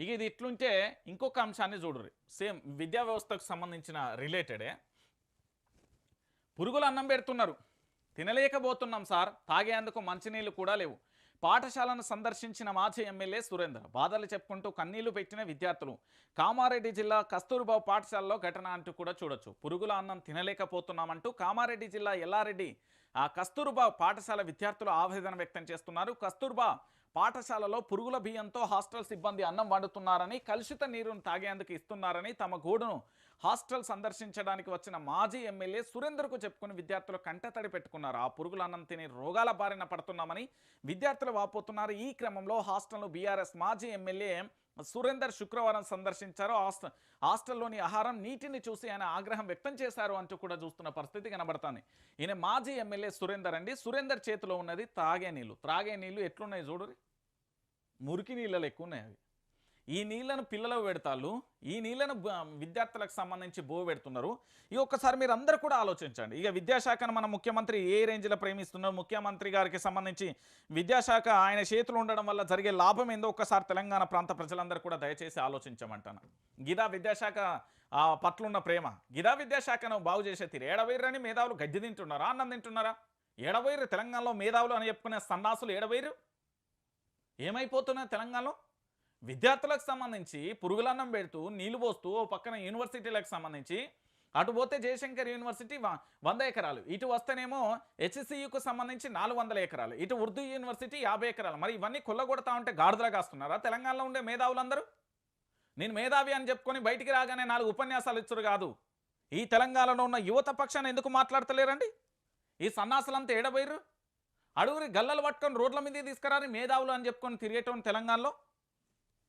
ఇక ఇది ఇట్లుంటే ఇంకొక అంశాన్ని చూడరు సేమ్ విద్యా వ్యవస్థకు సంబంధించిన రిలేటెడే. పురుగులు అన్నం పెడుతున్నారు. తినలేకపోతున్నాం సార్. తాగేందుకు మంచినీళ్ళు కూడా లేవు. పాఠశాలను సందర్శించిన మాజీ ఎమ్మెల్యే సురేందర్ బాధలు చెప్పుకుంటూ కన్నీళ్ళు పెట్టిన విద్యార్థులు కామారెడ్డి జిల్లా కస్తూర్బా పాఠశాలలో ఘటన అంటూ కూడా చూడొచ్చు. పురుగుల అన్నం తినలేకపోతున్నామంటూ కామారెడ్డి జిల్లా ఎల్లారెడ్డి ఆ కస్తూర్బా పాఠశాల విద్యార్థులు ఆవేదన వ్యక్తం చేస్తున్నారు. కస్తూర్బా పాఠశాలలో పురుగుల బియ్యంతో హాస్టల్ సిబ్బంది అన్నం వండుతున్నారని కలుషిత నీరును తాగేందుకు ఇస్తున్నారని తమ గూడును హాస్టల్ సందర్శించడానికి వచ్చిన మాజీ ఎమ్మెల్యే సురేందర్కు చెప్పుకుని విద్యార్థులు కంటతడి పెట్టుకున్నారు. ఆ పురుగుల అన్నం తిని రోగాల బారిన పడుతున్నామని విద్యార్థులు వాపోతున్నారు. ఈ క్రమంలో హాస్టల్ను బీఆర్ఎస్ మాజీ ఎమ్మెల్యే సురేందర్ శుక్రవారం సందర్శించారు. హాస్ట హాస్టల్లోని ఆహారం నీటిని చూసి ఆయన ఆగ్రహం వ్యక్తం చేశారు అంటూ కూడా చూస్తున్న పరిస్థితి కనబడుతుంది. ఈయన మాజీ ఎమ్మెల్యే సురేందర్ అండి. సురేందర్ చేతిలో ఉన్నది తాగే నీళ్ళు. త్రాగే నీళ్ళు ఎట్లున్నాయి చూడరు మురికి నీళ్ళలు ఎక్కువ ఉన్నాయి అవి. ఈ నీళ్ళను పిల్లలకు పెడతాళ్ళు ఈ నీళ్ళను విద్యార్థులకు సంబంధించి బో పెడుతున్నారు. ఇక ఒక్కసారి మీరు అందరూ కూడా ఆలోచించండి. ఇక విద్యాశాఖను మన ముఖ్యమంత్రి ఏ రేంజ్లో ప్రేమిస్తున్నారు ముఖ్యమంత్రి గారికి సంబంధించి విద్యాశాఖ ఆయన చేతులు ఉండడం వల్ల జరిగే లాభం ఏందో ఒక్కసారి తెలంగాణ ప్రాంత ప్రజలందరూ కూడా దయచేసి ఆలోచించమంటాను. గిదా విద్యాశాఖ పట్లున్న ప్రేమ. గిదా విద్యాశాఖను బాగు చేసే తీరు. ఏడవైరని మేధావులు గద్దె తింటున్నారా అన్నం తింటున్నారా? ఏడవైరు తెలంగాణలో మేధావులు అని చెప్పుకునే సన్నాసులు ఏడవైరు ఏమైపోతున్నాయి తెలంగాణలో? విద్యార్థులకు సంబంధించి పురుగులన్నం పెడుతూ నీళ్ళు పోస్తూ ఓ పక్కన యూనివర్సిటీలకు సంబంధించి అటు పోతే జయశంకర్ యూనివర్సిటీ వంద ఎకరాలు. ఇటు వస్తేనేమో హెచ్సియుకు సంబంధించి నాలుగు వందల ఎకరాలు. ఇటు ఉర్దూ యూనివర్సిటీ యాభై ఎకరాలు. మరి ఇవన్నీ కొల్లగొడతా ఉంటే గాడిదలా కాస్తున్నారా? తెలంగాణలో ఉండే మేధావులందరూ? నేను మేధావి అని చెప్పుకొని బయటికి రాగానే నాలుగు ఉపన్యాసాలు ఇచ్చురు కాదు. ఈ తెలంగాణలో ఉన్న యువత పక్షాన్ని ఎందుకు మాట్లాడతలేరండి? ఈ సన్నాసులంతా ఏడబోయిర్రు? అడుగురి గల్లలు పట్టుకొని రోడ్ల మీద తీసుకురాని మేధావులు అని చెప్పుకొని తిరిగేటోని తెలంగాణలో?